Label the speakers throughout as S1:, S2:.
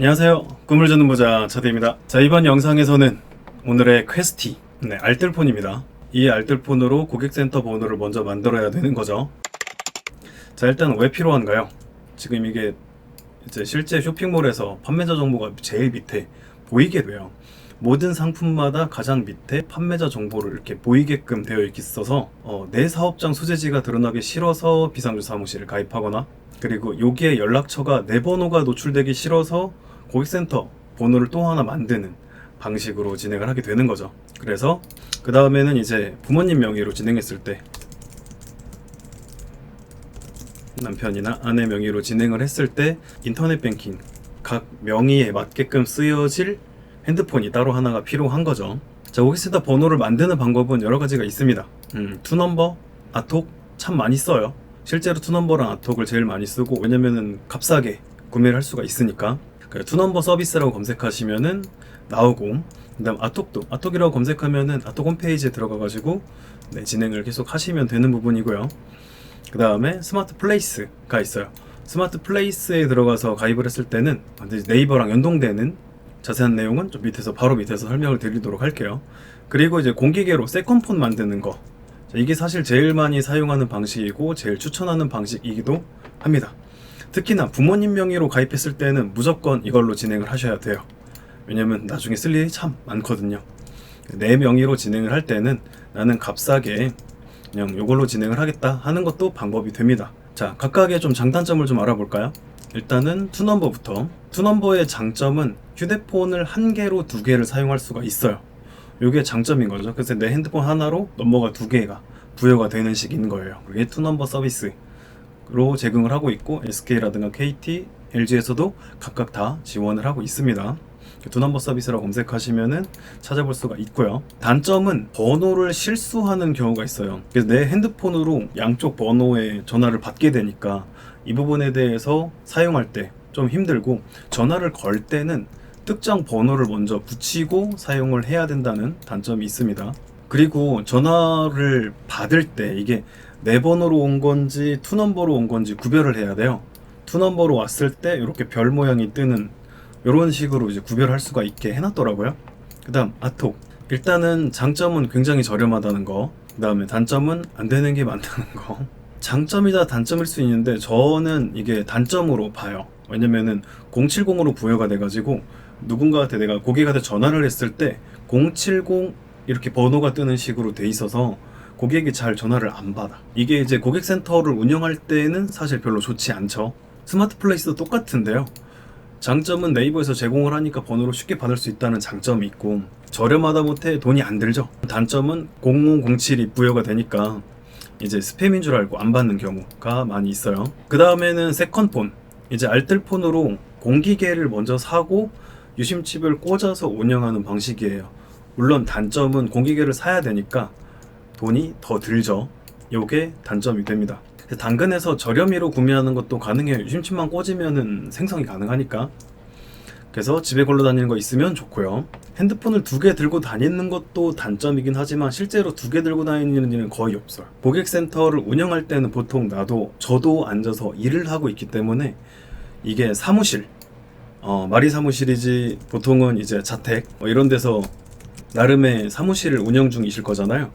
S1: 안녕하세요. 꿈을 주는 부자 차대입니다. 자 이번 영상에서는 오늘의 퀘스티 네, 알뜰폰입니다. 이 알뜰폰으로 고객센터 번호를 먼저 만들어야 되는 거죠. 자 일단 왜 필요한가요? 지금 이게 이제 실제 쇼핑몰에서 판매자 정보가 제일 밑에 보이게 돼요. 모든 상품마다 가장 밑에 판매자 정보를 이렇게 보이게끔 되어 있어서 어, 내 사업장 소재지가 드러나기 싫어서 비상주 사무실을 가입하거나 그리고 여기에 연락처가 내 번호가 노출되기 싫어서 고객센터 번호를 또 하나 만드는 방식으로 진행을 하게 되는 거죠. 그래서 그 다음에는 이제 부모님 명의로 진행했을 때 남편이나 아내 명의로 진행을 했을 때 인터넷 뱅킹 각 명의에 맞게끔 쓰여질 핸드폰이 따로 하나가 필요한 거죠. 자, 고객센터 번호를 만드는 방법은 여러 가지가 있습니다. 음, 투넘버, 아톡 참 많이 써요. 실제로 투넘버랑 아톡을 제일 많이 쓰고 왜냐면은 값싸게 구매를 할 수가 있으니까. 투넘버 서비스라고 검색하시면은 나오고 그다음 아톡도 아톡이라고 검색하면은 아톡 홈페이지에 들어가가지고 네, 진행을 계속 하시면 되는 부분이고요. 그 다음에 스마트 플레이스가 있어요. 스마트 플레이스에 들어가서 가입을 했을 때는 네이버랑 연동되는 자세한 내용은 좀 밑에서 바로 밑에서 설명을 드리도록 할게요. 그리고 이제 공기계로 세컨폰 만드는 거. 자, 이게 사실 제일 많이 사용하는 방식이고 제일 추천하는 방식이기도 합니다. 특히나 부모님 명의로 가입했을 때는 무조건 이걸로 진행을 하셔야 돼요. 왜냐면 나중에 쓸 일이 참 많거든요. 내 명의로 진행을 할 때는 나는 값싸게 그냥 이걸로 진행을 하겠다 하는 것도 방법이 됩니다. 자, 각각의 좀 장단점을 좀 알아볼까요? 일단은 투넘버부터. 투넘버의 장점은 휴대폰을 한 개로 두 개를 사용할 수가 있어요. 이게 장점인 거죠. 그래서 내 핸드폰 하나로 넘버가 두 개가 부여가 되는 식인 거예요. 그게 투넘버 서비스 로 제공을 하고 있고 SK라든가 KT, LG에서도 각각 다 지원을 하고 있습니다. 두 넘버 서비스라고 검색하시면은 찾아볼 수가 있고요. 단점은 번호를 실수하는 경우가 있어요. 그래서 내 핸드폰으로 양쪽 번호에 전화를 받게 되니까 이 부분에 대해서 사용할 때 좀 힘들고 전화를 걸 때는 특정 번호를 먼저 붙이고 사용을 해야 된다는 단점이 있습니다. 그리고 전화를 받을 때 이게 내 번호로 온 건지 투 넘버로 온 건지 구별을 해야 돼요. 투 넘버로 왔을 때 이렇게 별 모양이 뜨는 이런 식으로 이제 구별할 수가 있게 해놨더라고요. 그다음 아톡 일단은 장점은 굉장히 저렴하다는 거. 그다음에 단점은 안 되는 게 많다는 거. 장점이다 단점일 수 있는데 저는 이게 단점으로 봐요. 왜냐면은 070으로 부여가 돼가지고 누군가한테 내가 고객한테 전화를 했을 때 070 이렇게 번호가 뜨는 식으로 돼 있어서 고객이 잘 전화를 안 받아. 이게 이제 고객센터를 운영할 때는 사실 별로 좋지 않죠. 스마트 플레이스도 똑같은데요. 장점은 네이버에서 제공을 하니까 번호를 쉽게 받을 수 있다는 장점이 있고 저렴하다 못해 돈이 안 들죠. 단점은 0007이 부여가 되니까 이제 스팸인 줄 알고 안 받는 경우가 많이 있어요. 그 다음에는 세컨폰. 이제 알뜰폰으로 공기계를 먼저 사고 유심칩을 꽂아서 운영하는 방식이에요. 물론 단점은 공기계를 사야 되니까 돈이 더 들죠. 요게 단점이 됩니다. 당근에서 저렴이로 구매하는 것도 가능해요. 유심칩만 꽂으면은 생성이 가능하니까. 그래서 집에 걸러 다니는 거 있으면 좋고요. 핸드폰을 두 개 들고 다니는 것도 단점이긴 하지만 실제로 두 개 들고 다니는 일은 거의 없어요. 고객센터를 운영할 때는 보통 나도 저도 앉아서 일을 하고 있기 때문에 이게 사무실 어, 말이 사무실이지 보통은 이제 자택 뭐 이런 데서 나름의 사무실을 운영 중이실 거잖아요.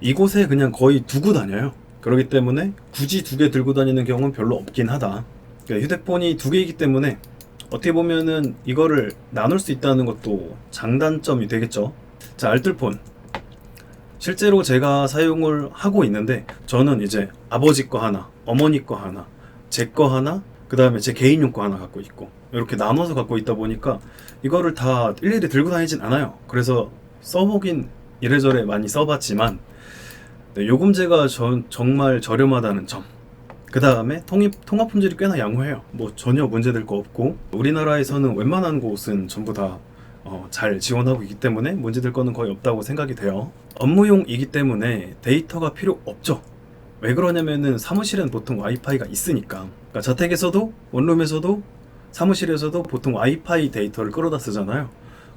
S1: 이곳에 그냥 거의 두고 다녀요. 그렇기 때문에 굳이 두 개 들고 다니는 경우는 별로 없긴 하다. 그러니까 휴대폰이 두 개이기 때문에 어떻게 보면은 이거를 나눌 수 있다는 것도 장단점이 되겠죠. 자, 알뜰폰. 실제로 제가 사용을 하고 있는데 저는 이제 아버지 거 하나, 어머니 거 하나, 제 거 하나, 그 다음에 제 개인용 거 하나 갖고 있고 이렇게 나눠서 갖고 있다 보니까 이거를 다 일일이 들고 다니진 않아요. 그래서 써보긴 이래저래 많이 써봤지만 네, 요금제가 전, 정말 저렴하다는 점. 그 다음에 통합, 통합 품질이 꽤나 양호해요. 뭐 전혀 문제될 거 없고 우리나라에서는 웬만한 곳은 전부 다 어, 잘 지원하고 있기 때문에 문제될 거는 거의 없다고 생각이 돼요. 업무용이기 때문에 데이터가 필요 없죠. 왜 그러냐면은 사무실은 보통 와이파이가 있으니까. 그러니까 자택에서도 원룸에서도 사무실에서도 보통 와이파이 데이터를 끌어다 쓰잖아요.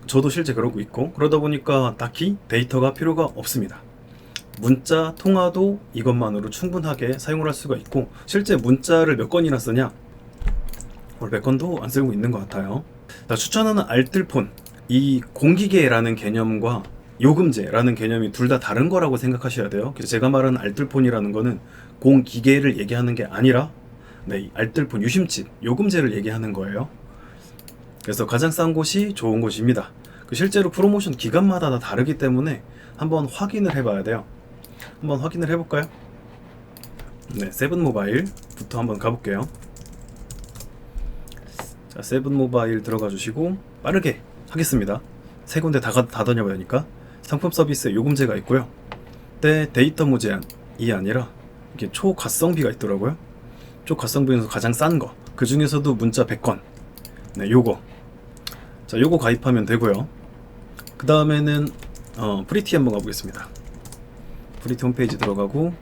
S1: 저도 실제 그러고 있고 그러다 보니까 딱히 데이터가 필요가 없습니다. 문자 통화도 이것만으로 충분하게 사용을 할 수가 있고 실제 문자를 몇 건이나 쓰냐? 몇 건도 안 쓰고 있는 것 같아요. 자, 추천하는 알뜰폰 이 공기계라는 개념과 요금제라는 개념이 둘 다 다른 거라고 생각하셔야 돼요. 그래서 제가 말하는 알뜰폰이라는 거는 공기계를 얘기하는 게 아니라 네, 이 알뜰폰 유심칩 요금제를 얘기하는 거예요. 그래서 가장 싼 곳이 좋은 곳입니다. 그 실제로 프로모션 기간마다 다 다르기 때문에 한번 확인을 해봐야 돼요. 한번 확인을 해볼까요? 네, 세븐 모바일부터 한번 가볼게요. 자, 세븐 모바일 들어가 주시고 빠르게 하겠습니다. 세 군데 다, 가- 다 다녀봐야 하니까 상품 서비스에 요금제가 있고요. 때 데이터 무제한이 아니라 이게 초가성비가 있더라고요. 초가성비 중에서 가장 싼 거. 그 중에서도 문자 100건. 네, 요거. 자, 요거 가입하면 되고요. 그 다음에는 어, 프리티 한번 가보겠습니다. 프리티 홈페이지 들어가고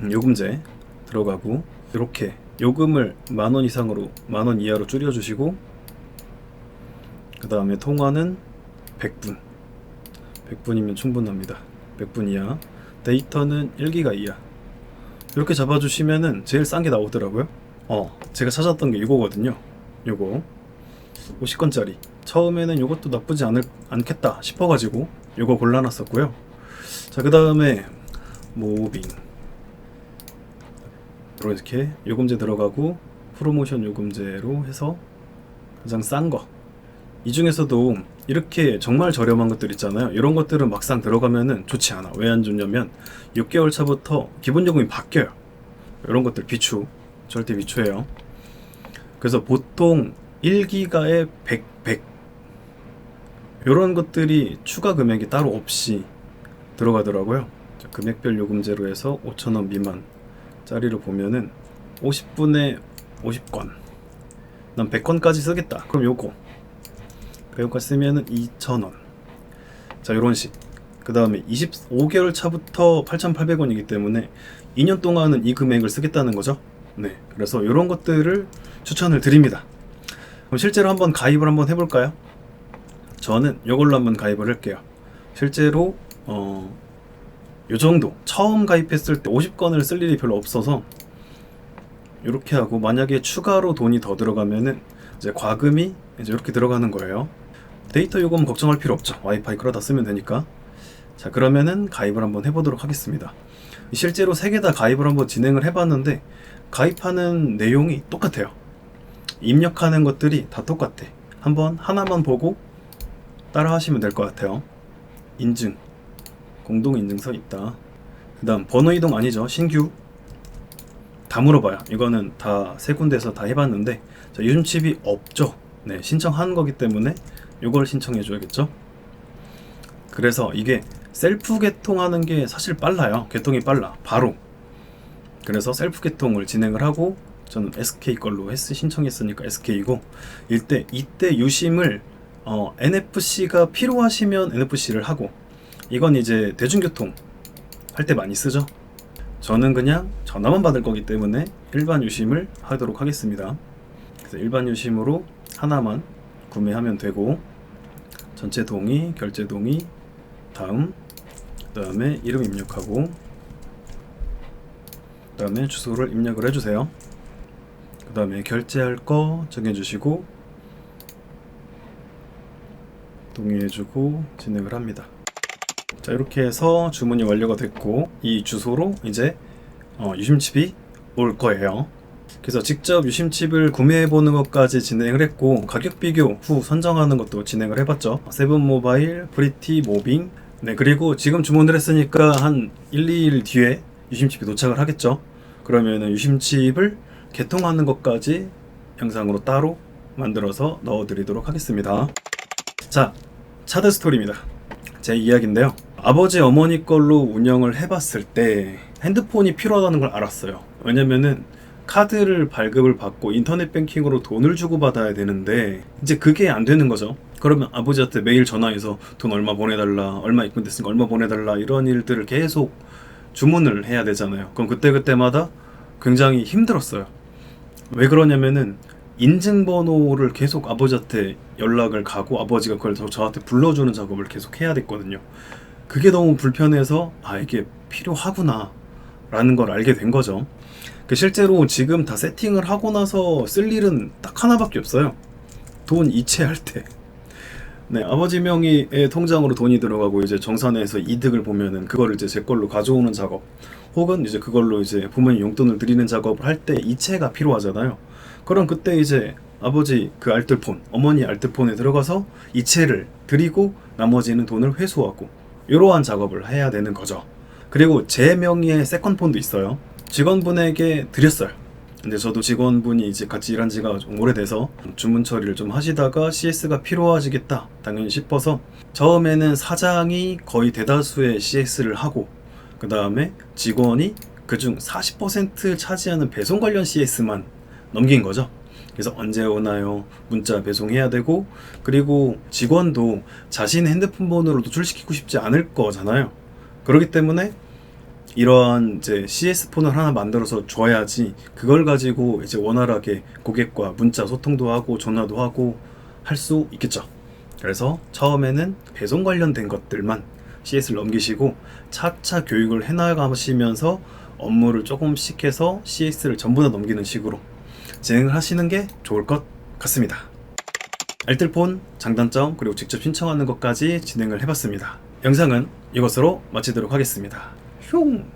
S1: 음, 요금제 들어가고 이렇게 요금을 만 원 이상으로 만 원 이하로 줄여주시고 그 다음에 통화는 100분. 100분이면 충분합니다. 100분 이하. 데이터는 1기가 이하. 이렇게 잡아주시면은 제일 싼 게 나오더라고요. 어 제가 찾았던 게 이거거든요. 요거. 50건짜리. 처음에는 요것도 나쁘지 않을, 않겠다 싶어가지고 요거 골라놨었고요. 자 그 다음에 모빙 이렇게 요금제 들어가고 프로모션 요금제로 해서 가장 싼 거. 이 중에서도 이렇게 정말 저렴한 것들 있잖아요. 이런 것들은 막상 들어가면은 좋지 않아. 왜 안 좋냐면 6개월 차부터 기본 요금이 바뀌어요. 이런 것들 비추. 절대 비추해요. 그래서 보통 1기가에 100, 100. 이런 것들이 추가 금액이 따로 없이 들어가더라고요. 자, 금액별 요금제로 해서 5,000원 미만 짜리를 보면은 50분에 50건. 난 100건까지 쓰겠다. 그럼 요거. 100건까지 쓰면은 2,000원. 자, 요런 식. 그 다음에 25개월 차부터 8,800원이기 때문에 2년 동안은 이 금액을 쓰겠다는 거죠. 네. 그래서 요런 것들을 추천을 드립니다. 그럼 실제로 한번 가입을 한번 해볼까요? 저는 요걸로 한번 가입을 할게요. 실제로, 어, 요 정도 처음 가입했을 때 50건을 쓸 일이 별로 없어서 이렇게 하고 만약에 추가로 돈이 더 들어가면은 이제 과금이 이제 이렇게 들어가는 거예요. 데이터 요금 걱정할 필요 없죠. 와이파이 끌어다 쓰면 되니까. 자 그러면은 가입을 한번 해보도록 하겠습니다. 실제로 세 개 다 가입을 한번 진행을 해봤는데 가입하는 내용이 똑같아요. 입력하는 것들이 다 똑같아. 한번 하나만 보고 따라 하시면 될 것 같아요. 인증. 공동 인증서 있다. 그 다음 번호 이동 아니죠. 신규 다 물어봐요. 이거는 다 세 군데에서 다 해봤는데 자, 요즘 칩이 없죠. 네 신청한 거기 때문에 이걸 신청해 줘야겠죠. 그래서 이게 셀프 개통하는 게 사실 빨라요. 개통이 빨라. 바로. 그래서 셀프 개통을 진행을 하고 저는 SK 걸로 했, 신청했으니까 SK이고 이때 이때 유심을 어, NFC가 필요하시면 NFC를 하고 이건 이제 대중교통 할 때 많이 쓰죠. 저는 그냥 전화만 받을 거기 때문에 일반 유심을 하도록 하겠습니다. 그래서 일반 유심으로 하나만 구매하면 되고 전체 동의, 결제 동의, 다음 그 다음에 이름 입력하고 그 다음에 주소를 입력을 해주세요. 그 다음에 결제할 거 정해주시고 동의해주고 진행을 합니다. 자 이렇게 해서 주문이 완료가 됐고 이 주소로 이제 어, 유심칩이 올 거예요. 그래서 직접 유심칩을 구매해 보는 것까지 진행을 했고 가격 비교 후 선정하는 것도 진행을 해봤죠. 세븐 모바일, 프리티, 모빙. 네 그리고 지금 주문을 했으니까 한 1, 2일 뒤에 유심칩이 도착을 하겠죠. 그러면은 유심칩을 개통하는 것까지 영상으로 따로 만들어서 넣어드리도록 하겠습니다. 자 차드 스토리입니다. 제 이야기인데요. 아버지 어머니 걸로 운영을 해봤을 때 핸드폰이 필요하다는 걸 알았어요. 왜냐면은 카드를 발급을 받고 인터넷 뱅킹으로 돈을 주고 받아야 되는데 이제 그게 안 되는 거죠. 그러면 아버지한테 매일 전화해서 돈 얼마 보내달라, 얼마 입금됐으니까 얼마 보내달라 이런 일들을 계속 주문을 해야 되잖아요. 그럼 그때 그때마다 굉장히 힘들었어요. 왜 그러냐면은 인증번호를 계속 아버지한테 연락을 가고 아버지가 그걸 저- 저한테 불러주는 작업을 계속 해야 됐거든요. 그게 너무 불편해서 아 이게 필요하구나 라는 걸 알게 된 거죠. 그 실제로 지금 다 세팅을 하고 나서 쓸 일은 딱 하나밖에 없어요. 돈 이체할 때 네, 아버지 명의의 통장으로 돈이 들어가고 이제 정산해서 이득을 보면은 그거를 이제 제 걸로 가져오는 작업 혹은 이제 그걸로 이제 부모님 용돈을 드리는 작업을 할 때 이체가 필요하잖아요. 그럼 그때 이제 아버지 그 알뜰폰, 어머니 알뜰폰에 들어가서 이체를 드리고 나머지는 돈을 회수하고 이러한 작업을 해야 되는 거죠. 그리고 제 명의의 세컨 폰도 있어요. 직원분에게 드렸어요. 근데 저도 직원분이 이제 같이 일한 지가 좀 오래돼서 주문 처리를 좀 하시다가 CS가 필요하시겠다 당연히 싶어서 처음에는 사장이 거의 대다수의 CS를 하고 그 다음에 직원이 그중 40% 차지하는 배송 관련 CS만 넘긴 거죠. 그래서 언제 오나요? 문자 배송해야 되고 그리고 직원도 자신 핸드폰 번호로 노출시키고 싶지 않을 거잖아요. 그렇기 때문에 이러한 이제 CS 폰을 하나 만들어서 줘야지 그걸 가지고 이제 원활하게 고객과 문자 소통도 하고 전화도 하고 할 수 있겠죠. 그래서 처음에는 배송 관련된 것들만 CS를 넘기시고 차차 교육을 해나가시면서 업무를 조금씩 해서 CS를 전부 다 넘기는 식으로 진행을 하시는 게 좋을 것 같습니다. 알뜰폰 장단점 그리고 직접 신청하는 것까지 진행을 해봤습니다. 영상은 이것으로 마치도록 하겠습니다. 흉.